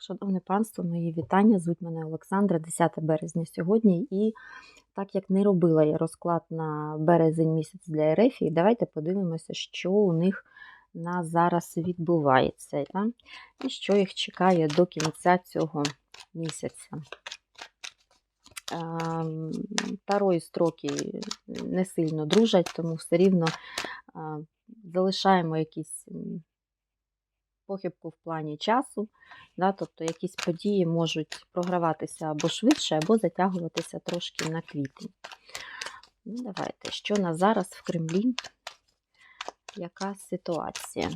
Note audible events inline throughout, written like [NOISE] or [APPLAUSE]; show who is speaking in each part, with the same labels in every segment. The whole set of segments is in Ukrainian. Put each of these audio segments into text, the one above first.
Speaker 1: Шановне панство, мої вітання. Звуть мене Олександра, 10 березня сьогодні. І так як не робила я розклад на березень місяць для Ерефії, давайте подивимося, що у них на зараз відбувається. Так? І що їх чекає до кінця цього місяця. Ем, Таро і строки не сильно дружать, тому все рівно залишаємо якісь похибку в плані часу. Да, тобто якісь події можуть програватися або швидше, або затягуватися трошки на квітень. Ну, давайте, що на зараз в Кремлі? Яка ситуація?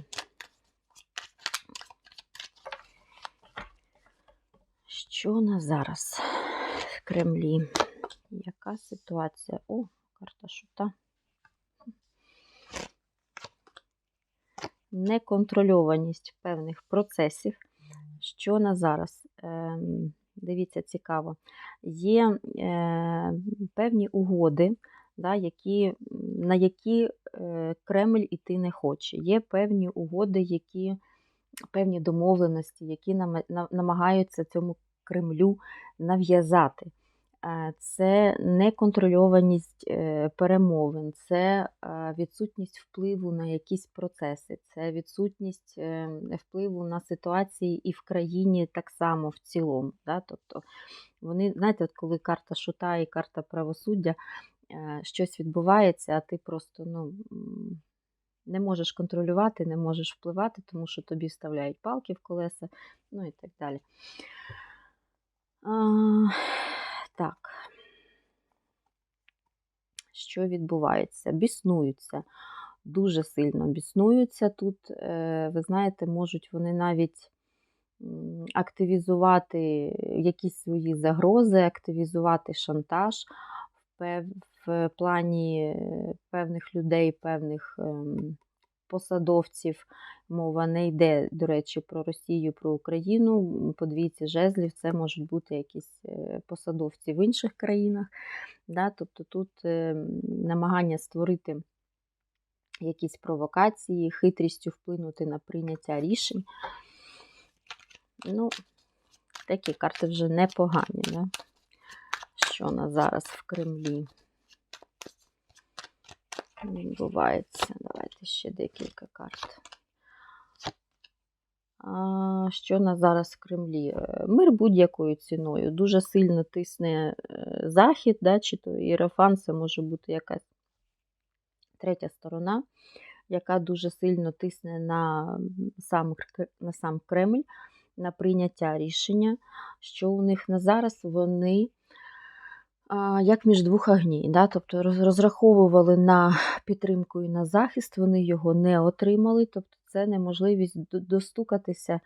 Speaker 1: Що на зараз в Кремлі? Яка ситуація? О, карта шута. Неконтрольованість певних процесів. Що на зараз? Ем, Дивіться, цікаво. Є е, певні угоди, на які е, Кремль іти не хоче. Є певні угоди, які, певні домовленості, які намагаються цьому Кремлю нав'язати. Це неконтрольованість е, перемовин, це відсутність впливу на якісь процеси, це відсутність е, впливу на ситуації і в країні так само в цілому. Да? Тобто вони, знаєте, от коли карта шута і карта правосуддя, е, щось відбувається, а ти просто ну, не можеш контролювати, не можеш впливати, тому що тобі вставляють палки в колеса, ну і так далі. Так. Що відбувається? Біснуються, дуже сильно біснуються тут. е, Ви знаєте, можуть вони навіть активізувати якісь свої загрози, активізувати шантаж в плані е, певних людей, певних ем, посадовців. Мова не йде, до речі, про Росію, про Україну. По двійці жезлів це можуть бути якісь е, посадовці в інших країнах. Да? Тобто тут е, намагання створити якісь провокації, хитрістю вплинути на прийняття рішень. Ну, такі карти вже непогані. Да? Що на зараз в Кремлі відбувається? Давайте ще декілька карт. Що на зараз в Кремлі? Е, Мир будь-якою ціною. Дуже сильно тисне е, Захід, да, чи то Єрофан, це може бути якась третя сторона, яка дуже сильно тисне на сам, на сам Кремль, на прийняття рішення, що у них на зараз вони як між двох огній. Да? Тобто розраховували на підтримку і на захист, вони його не отримали. Тобто це неможливість достукатися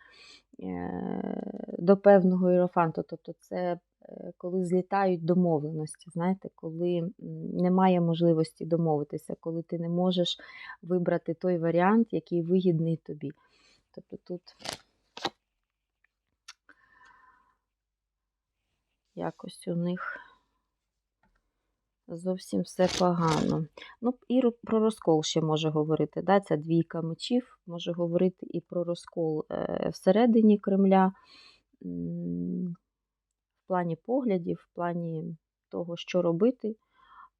Speaker 1: е, до певного іерофанту. Тобто це е, коли злітають домовленості, знаєте, коли немає можливості домовитися, коли ти не можеш вибрати той варіант, який вигідний тобі. Тобто тут якось у них зовсім все погано. Ну, і про розкол ще може говорити. Да? Ця двійка мечів може говорити і про розкол е, всередині Кремля, в плані поглядів, в плані того, що робити,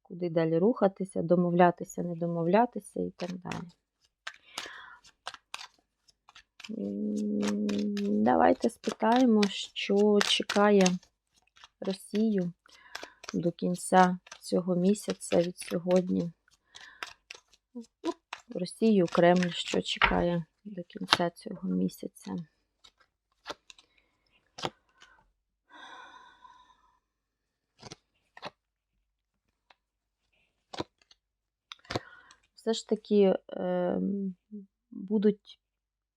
Speaker 1: куди далі рухатися, домовлятися, не домовлятися і так далі. Давайте спитаємо, що чекає Росію до кінця цього місяця від сьогодні. Ну, Росію, Кремль, що чекає до кінця цього місяця. Все ж таки ем, будуть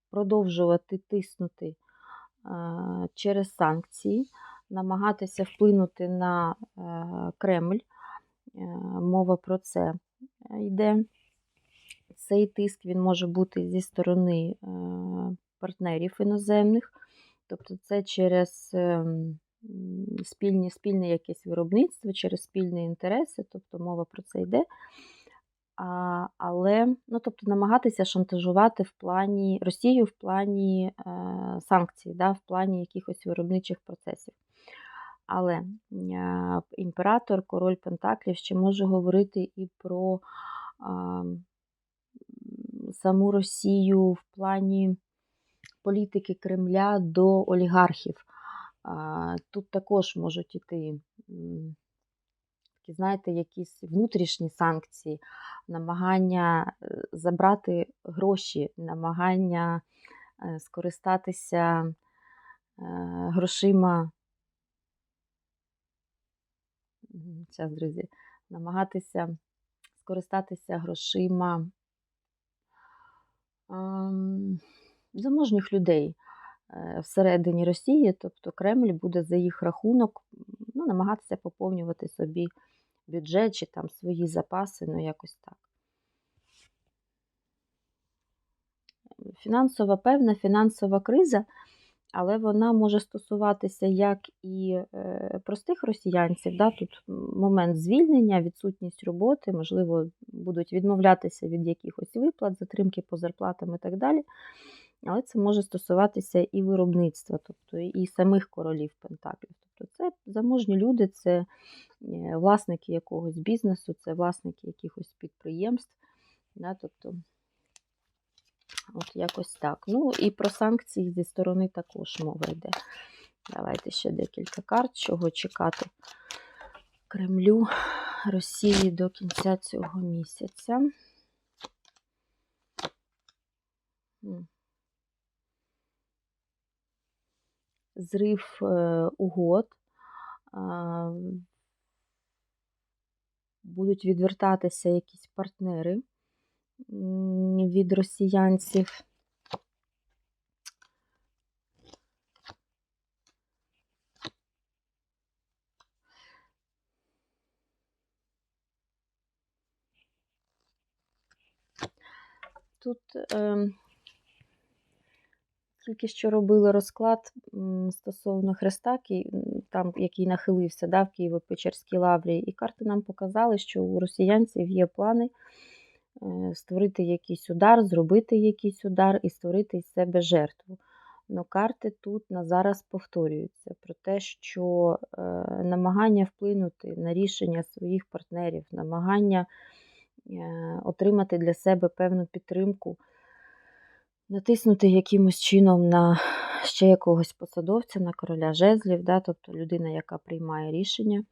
Speaker 1: продовжувати тиснути е, через санкції, намагатися вплинути на е, Кремль. Е, Мова про це йде. Цей тиск він може бути зі сторони е, партнерів іноземних, тобто це через спільні, спільне якесь виробництво, через спільні інтереси, тобто мова про це йде. А, але, ну, тобто, намагатися шантажувати в плані Росію в плані е, санкцій, да, в плані якихось виробничих процесів. Але е, імператор, король Пентаклів ще може говорити і про саму Росію в плані політики Кремля до олігархів. Тут також можуть іти, знаєте, якісь внутрішні санкції, намагання е, забрати гроші, намагання е, скористатися грошима. Зараз, друзі, намагатися скористатися грошима заможніх людей всередині Росії, тобто Кремль буде за їх рахунок ну, намагатися поповнювати собі бюджет чи там свої запаси, ну якось так. Фінансова певна фінансова криза, але вона може стосуватися як і е, простих росіянців. Да? Тут момент звільнення, відсутність роботи, можливо, будуть відмовлятися від якихось виплат, затримки по зарплатам і так далі. Але це може стосуватися і виробництва, тобто і самих королів Пентаклів. Тобто це заможні люди, це е, власники якогось бізнесу, це власники якихось підприємств. Да, тобто, от якось так. Ну і про санкції зі сторони також мова йде. Давайте ще декілька карт, чого чекати Кремлю Росії до кінця цього місяця зрив е, угод, будуть відвертатися якісь партнери від росіянців. Тут е, тільки що робили розклад стосовно Христа, там, який нахилився да, в Києво-Печерській лаврі, і карти нам показали, що у росіянців є плани створити якийсь удар, зробити якийсь удар і створити із себе жертву. Но карти тут на зараз повторюються про те, що е, намагання вплинути на рішення своїх партнерів, намагання е, отримати для себе певну підтримку натиснути якимось чином на ще якогось посадовця, на короля жезлів, да, тобто людина, яка приймає рішення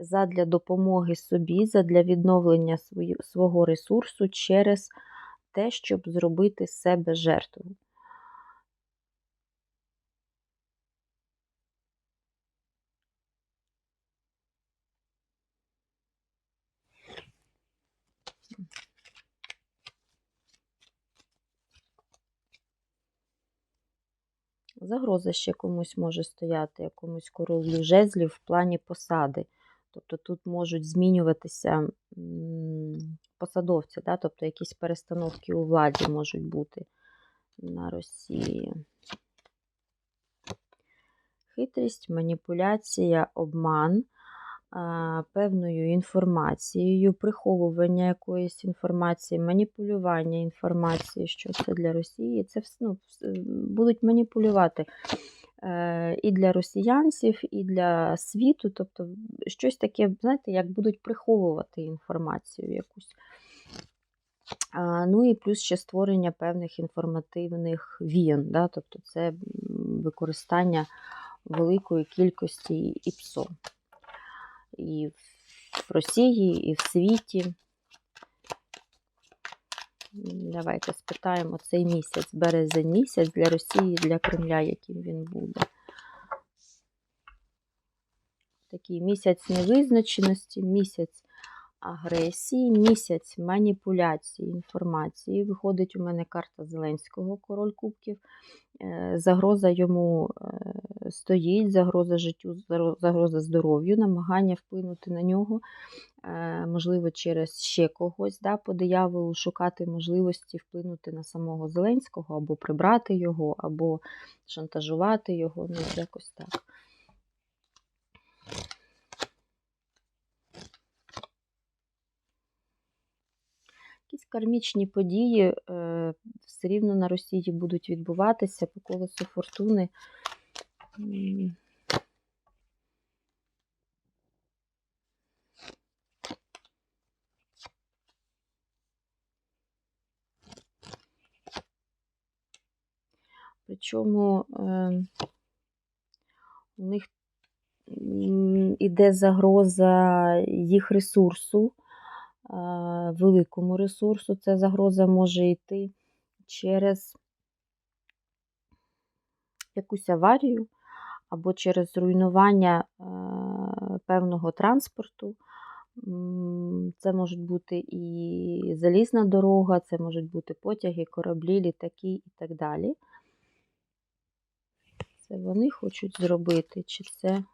Speaker 1: задля допомоги собі, задля відновлення свого ресурсу через те, щоб зробити себе жертву. Загроза ще комусь може стояти, якомусь королю жезлів в плані посади. Тобто тут можуть змінюватися посадовці, да? тобто якісь перестановки у владі можуть бути на Росії. Хитрість, маніпуляція, обман певною інформацією, приховування якоїсь інформації, маніпулювання інформації, що це для Росії. Це ну, будуть маніпулювати е, і для росіянців, і для світу. Тобто щось таке, знаєте, як будуть приховувати інформацію якусь. Ну і плюс ще створення певних інформативних вієн, да? тобто це використання великої кількості ІПСО і в Росії, і в світі. Давайте спитаємо цей місяць, березень місяць для Росії, для Кремля, яким він буде. Такий місяць невизначеності, місяць агресії, місяць маніпуляції інформації. Виходить у мене карта Зеленського, король Кубків. Е, загроза йому е, стоїть, загроза життю, загроза здоров'ю, намагання вплинути на нього, е, можливо, через ще когось да, по дияволу, шукати можливості вплинути на самого Зеленського, або прибрати його, або шантажувати його, ну, якось так. Якісь кармічні події е, все рівно на Росії будуть відбуватися по колесу фортуни. Причому е, у них іде загроза їх ресурсу, великому ресурсу. Ця загроза може йти через якусь аварію або через руйнування е, певного транспорту. Це можуть бути і залізна дорога, це можуть бути потяги, кораблі, літаки і так далі. Це вони хочуть зробити, чи це.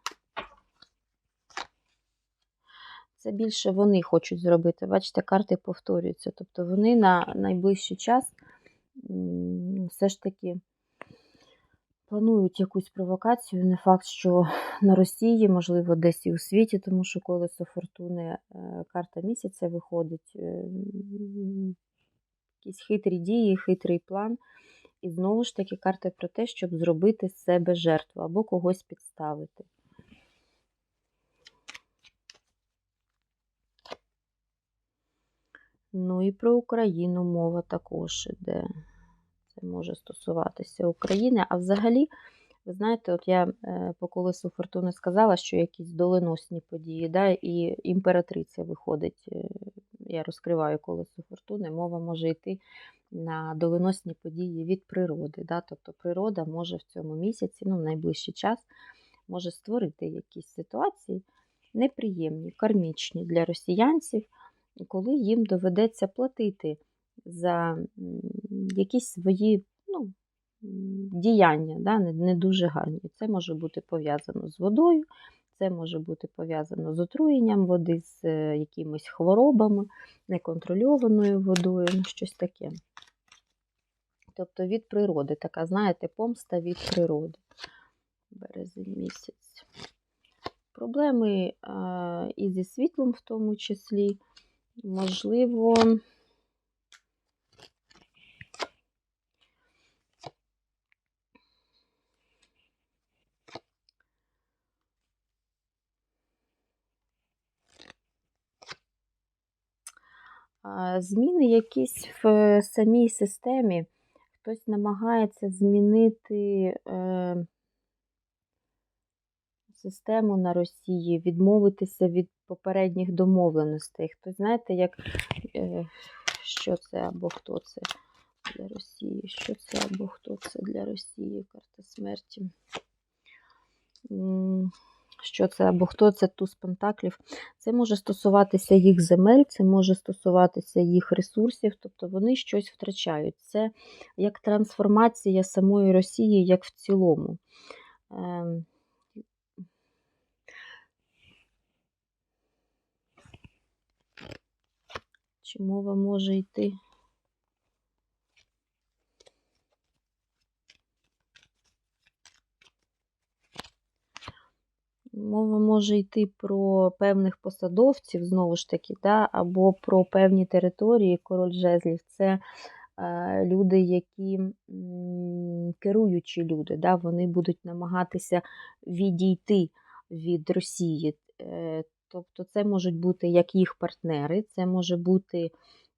Speaker 1: Це більше вони хочуть зробити. Бачите, карти повторюються. Тобто вони на найближчий час все ж таки планують якусь провокацію. Не факт, що на Росії, можливо, десь і у світі, тому що колесо фортуни, е, карта місяця виходить. е, Якісь хитрі дії, хитрий план. І знову ж таки карта про те, щоб зробити з себе жертву або когось підставити. Ну і про Україну мова також іде. Це може стосуватися України. А взагалі, ви знаєте, от я е, по колесу фортуни сказала, що якісь доленосні події, да, і імператриця виходить. е, Я розкриваю колесо фортуни, мова може йти на доленосні події від природи. Да? Тобто природа може в цьому місяці, ну, в найближчий час, може створити якісь ситуації неприємні, кармічні для росіянців, коли їм доведеться платити за якісь свої ну, діяння, да? не, дуже гарні. Це може бути пов'язано з водою. Це може бути пов'язано з отруєнням води, з е, якимись хворобами, неконтрольованою водою, ну, щось таке. Тобто від природи, така, знаєте, помста від природи. Березень місяць. Проблеми і зі світлом в тому числі. Можливо, зміни якісь в самій системі. Хтось намагається змінити е, систему на Росії, відмовитися від попередніх домовленостей. Хтось, знаєте, як е, що це або хто це для Росії? Що це або хто це для Росії? Карта смерті. Що це або хто це туз пентаклів? Це може стосуватися їх земель, це може стосуватися їх ресурсів, тобто вони щось втрачають. Це як трансформація самої Росії, як в цілому. Чи мова може йти? Мова може йти про певних посадовців, знову ж таки, да, або про певні території, король жезлів. Це е, люди, які м, керуючі люди, да, вони будуть намагатися відійти від Росії. Е, тобто це можуть бути як їх партнери, це може бути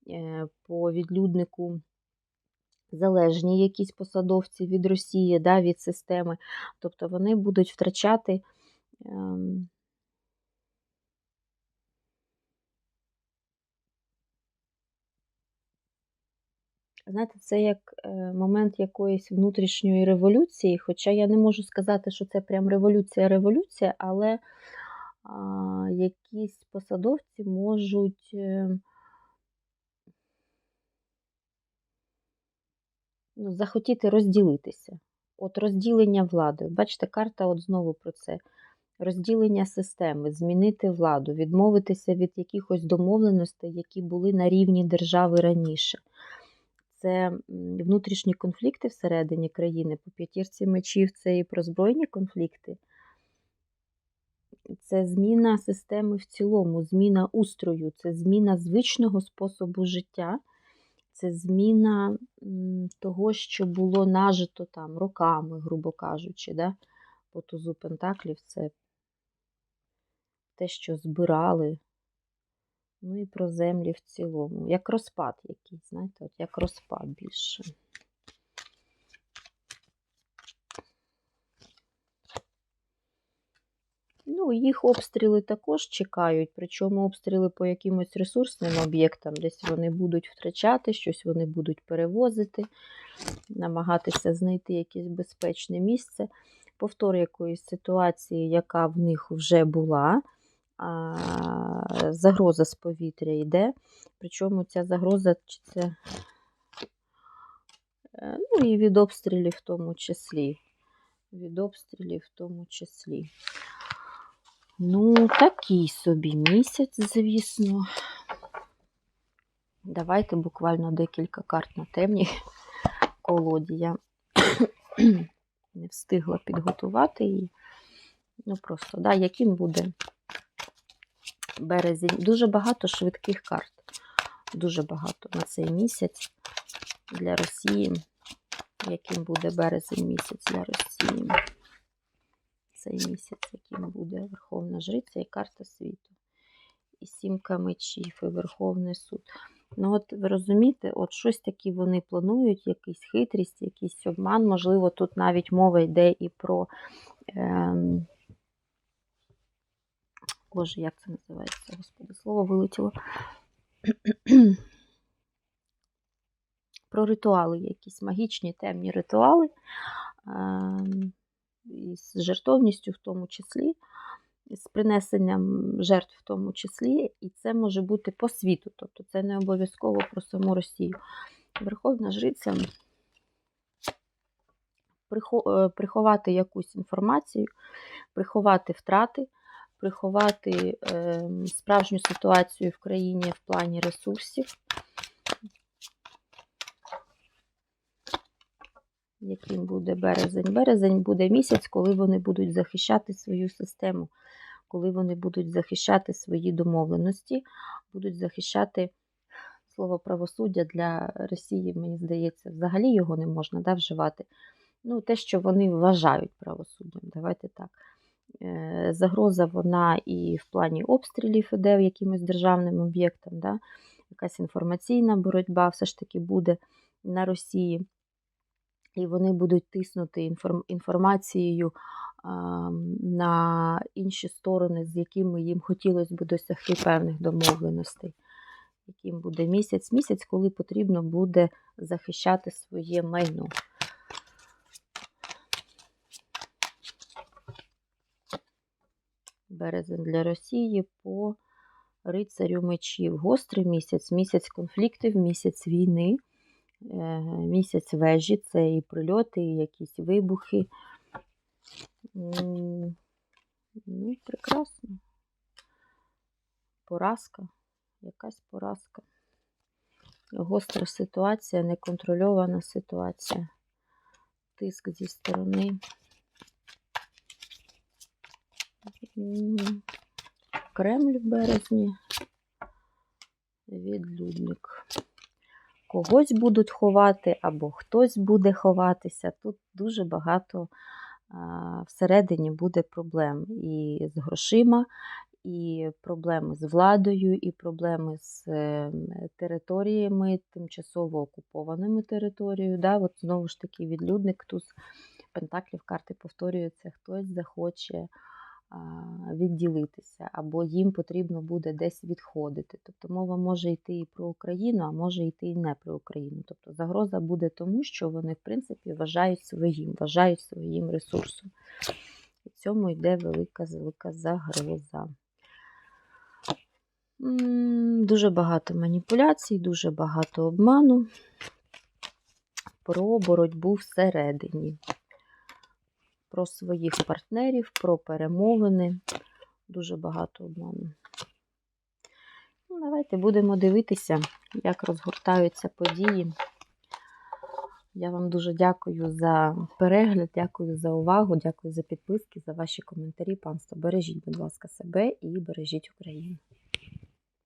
Speaker 1: е, по відлюднику залежні якісь посадовці від Росії, да, від системи. Тобто вони будуть втрачати. ем, Знаєте, це як е, момент якоїсь внутрішньої революції, хоча я не можу сказати, що це прям революція-революція, але якісь посадовці можуть е, ну, захотіти розділитися. От розділення влади. Бачите, карта от знову про це. Розділення системи, змінити владу, відмовитися від якихось домовленостей, які були на рівні держави раніше. Це внутрішні конфлікти всередині країни. По п'ятірці мечів це і про збройні конфлікти. Це зміна системи в цілому, зміна устрою, це зміна звичного способу життя. це зміна того, що було нажито там роками, грубо кажучи. Да? По Пентаклів це те, що збирали. Ну і про землі в цілому. Як розпад якийсь, знаєте, от як розпад більше. Ну, їх обстріли також чекають, причому обстріли по якимось ресурсним об'єктам. Десь вони будуть втрачати, щось вони будуть перевозити, намагатися знайти якесь безпечне місце. Повтор якоїсь ситуації, яка в них вже була. Загроза з повітря йде. Причому ця загроза чи це е, ну і від обстрілів в тому числі. Від обстрілів в тому числі. Ну, такий собі місяць, звісно. Давайте буквально декілька карт на темній колоді. Я [COUGHS] не встигла підготувати її. Ну, просто, да, яким буде березень. Дуже багато швидких карт. Дуже багато на цей місяць для Росії. Яким буде березень місяць для Росії? Цей місяць, яким буде Верховна Жриця і карта світу. І сімка мечів, і Верховний суд. Ну, от ви розумієте, от щось таке вони планують, якийсь хитрість, якийсь обман. Можливо, тут навіть мова йде і про. Ем... Боже, як це називається? Господи, слово вилетіло. Про ритуали, якісь магічні темні ритуали. Ем... І з жертовністю в тому числі, з принесенням жертв в тому числі, і це може бути по світу, тобто це не обов'язково про саму Росію. Верховна Жриця приховати якусь інформацію, приховати втрати, приховати е, справжню ситуацію в країні в плані ресурсів. Яким буде березень. Березень буде місяць, коли вони будуть захищати свою систему, коли вони будуть захищати свої домовленості, будуть захищати слово правосуддя для Росії, мені здається, взагалі його не можна да, вживати. Ну, те, що вони вважають правосуддям, давайте так. Е, загроза вона і в плані обстрілів іде якимось державним об'єктам, да? якась інформаційна боротьба все ж таки буде на Росії і вони будуть тиснути інформацією на інші сторони, з якими їм хотілося б досягти певних домовленостей. Яким буде місяць? Місяць, коли потрібно буде захищати своє майно. Березень для Росії по рицарю мечів. Гострий місяць, місяць конфліктів, місяць війни. Е, місяць вежі, це і прильоти, і якісь вибухи. Ну, прекрасно. Поразка, якась поразка. Гостра ситуація, неконтрольована ситуація. Тиск зі сторони. Кремль в березні. Відлюдник когось будуть ховати, або хтось буде ховатися. Тут дуже багато всередині буде проблем і з грошима, і проблеми з владою, і проблеми з ем, територіями, тимчасово окупованими територією. Да? От Знову ж таки, відлюдник тут Пентаклів карти повторюються, хтось захоче відділитися, або їм потрібно буде десь відходити. Тобто мова може йти і про Україну, а може йти і не про Україну. Тобто загроза буде тому, що вони, в принципі, вважають своїм, вважають своїм ресурсом. І цьому йде велика велика загроза. Дуже багато маніпуляцій, дуже багато обману про боротьбу всередині про своїх партнерів, про перемовини. Дуже багато обману. Ну, Давайте будемо дивитися, як розгортаються події. Я вам дуже дякую за перегляд, дякую за увагу, дякую за підписки, за ваші коментарі. Панство, бережіть, будь ласка, себе і бережіть Україну.